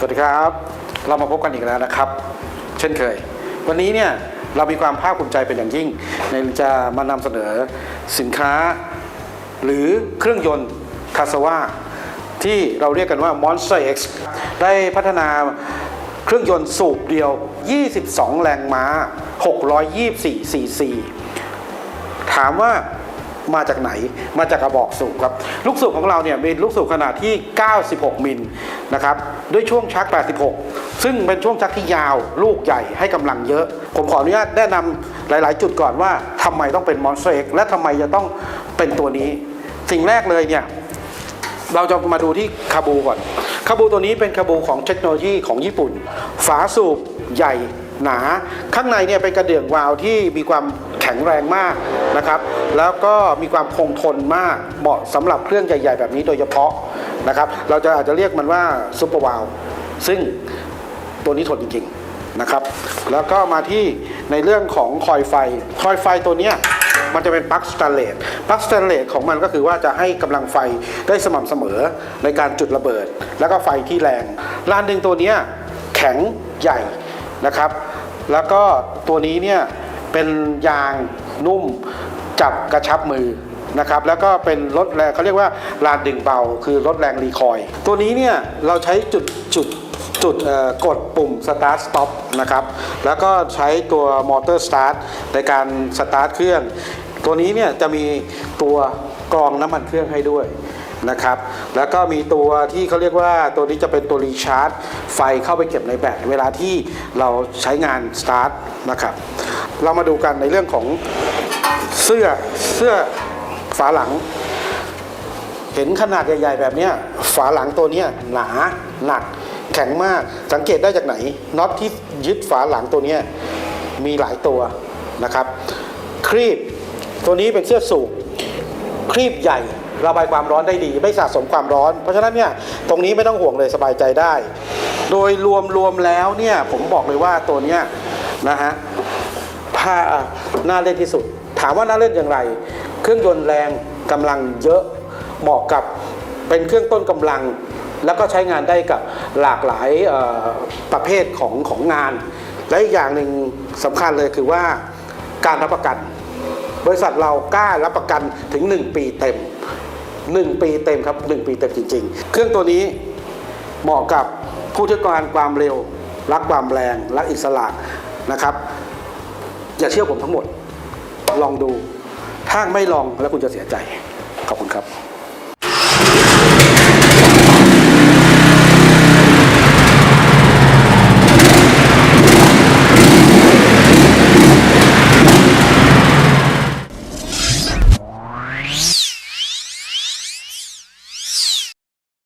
สวัสดีครับ เรามาพบกันอีกแล้วนะครับ เช่นเคย วันนี้เนี่ยเรามีความภาคภูมิใจเป็นอย่างยิ่ง ในจะมานำเสนอสินค้า หรือเครื่องยนต์คาสว่าที่เราเรียกกันว่า Monster X ได้พัฒนาเครื่องยนต์สูบเดียว 22 แรงม้า 624 cc ถามว่า มาจากไหน มาจากกระบอกสูบครับ ลูกสูบของเราเนี่ยเป็นลูกสูบขนาดที่ 96 มิลนะครับ ด้วยช่วงชัก 86 ซึ่งเป็นช่วงชักที่ยาว ลูกใหญ่ให้กำลังเยอะ ผมขออนุญาตแนะนำหลาย ๆ จุดก่อนว่าทำไมต้องเป็น Monster X และทำไมจะต้องเป็นตัวนี้ สิ่งแรกเลยเนี่ยเราจะมาดูที่คาบูก่อนคาบูตัวนี้เป็นคาบูของเทคโนโลยีของญี่ปุ่น ฝาสูบใหญ่หนา ข้างในเนี่ยเป็นกระเดื่องวาล์วที่มีความ ข็งแรงมากนะครับแล้วก็มีความคงทนมากเหมาะสำหรับเครื่องใหญ่ ๆ แบบนี้โดยเฉพาะนะครับเราจะอาจจะเรียกมันว่าซุปเปอร์วาลซึ่งตัวนี้ทนจริงๆนะครับแล้วก็มาที่ในเรื่องของคอยไฟ คอยไฟตัวเนี้ยมันจะเป็นปลั๊กสแตนเลสปลั๊กสแตนเลสของมันก็คือว่าจะให้กำลังไฟได้สม่ำเสมอในการจุดระเบิด แล้วก็ไฟที่แรงลานดึงตัวเนี้ยแข็งใหญ่นะครับ แล้วก็ตัวนี้เนี่ย เป็นยางนุ่มจับกระชับมือนะครับแล้วก็เป็นรถแรงเขาเรียกว่าลานดึงเบา คือรถแรงรีคอยล์ตัวนี้เนี่ยเราใช้จุดจุดจุดกดปุ่ม start stop นะครับ แล้วก็ใช้ตัวมอเตอร์สตาร์ทในการสตาร์ทเครื่อง ตัวนี้เนี่ยจะมีตัวกรองน้ำมันเครื่องให้ด้วยนะครับ แล้วก็มีตัวที่เขาเรียกว่าตัวนี้จะเป็นตัวรีชาร์จ ไฟเข้าไปเก็บในแบตเวลาที่เราใช้งานสตาร์ทนะครับ เรามาดูกันในเรื่องของเสื้อเสื้อฝาหลัง เห็นขนาดใหญ่ ๆ แบบนี้ฝาหลังตัวนี้หนาหนัก แข็งมากสังเกตได้จากไหนน็อตที่ยึดฝาหลังตัวนี้มีหลายตัวนะครับ ครีบตัวนี้เป็นเสื้อสูบครีบใหญ่ระบายความร้อนได้ดี ไม่สะสมความร้อน เพราะฉะนั้นเนี่ยตรงนี้ไม่ต้องห่วงเลยสบายใจได้ โดยรวมรวมแล้วเนี่ยผมบอกเลยว่าตัวเนี้ยนะฮะ ถ้าน่าเล่นที่สุด ถามว่าน่าเล่นอย่างไร เครื่องยนต์แรงกำลังเยอะเหมาะกับเป็นเครื่องต้นกำลัง แล้วก็ใช้งานได้กับหลากหลายประเภทของของงาน และอีกอย่างหนึ่งสำคัญเลยคือว่าการรับประกัน บริษัทเรากล้ารับประกันถึง 1 ปีเต็ม 1 ปีเต็มครับ 1 ปีเต็มจริง ๆ เครื่องตัวนี้เหมาะกับผู้ที่ต้องการความเร็ว รักความแรง รักอิสระนะครับ อย่าเชื่อผมทั้งหมด ลองดู ถ้าไม่ลองแล้วคุณจะเสียใจ ขอบคุณครับ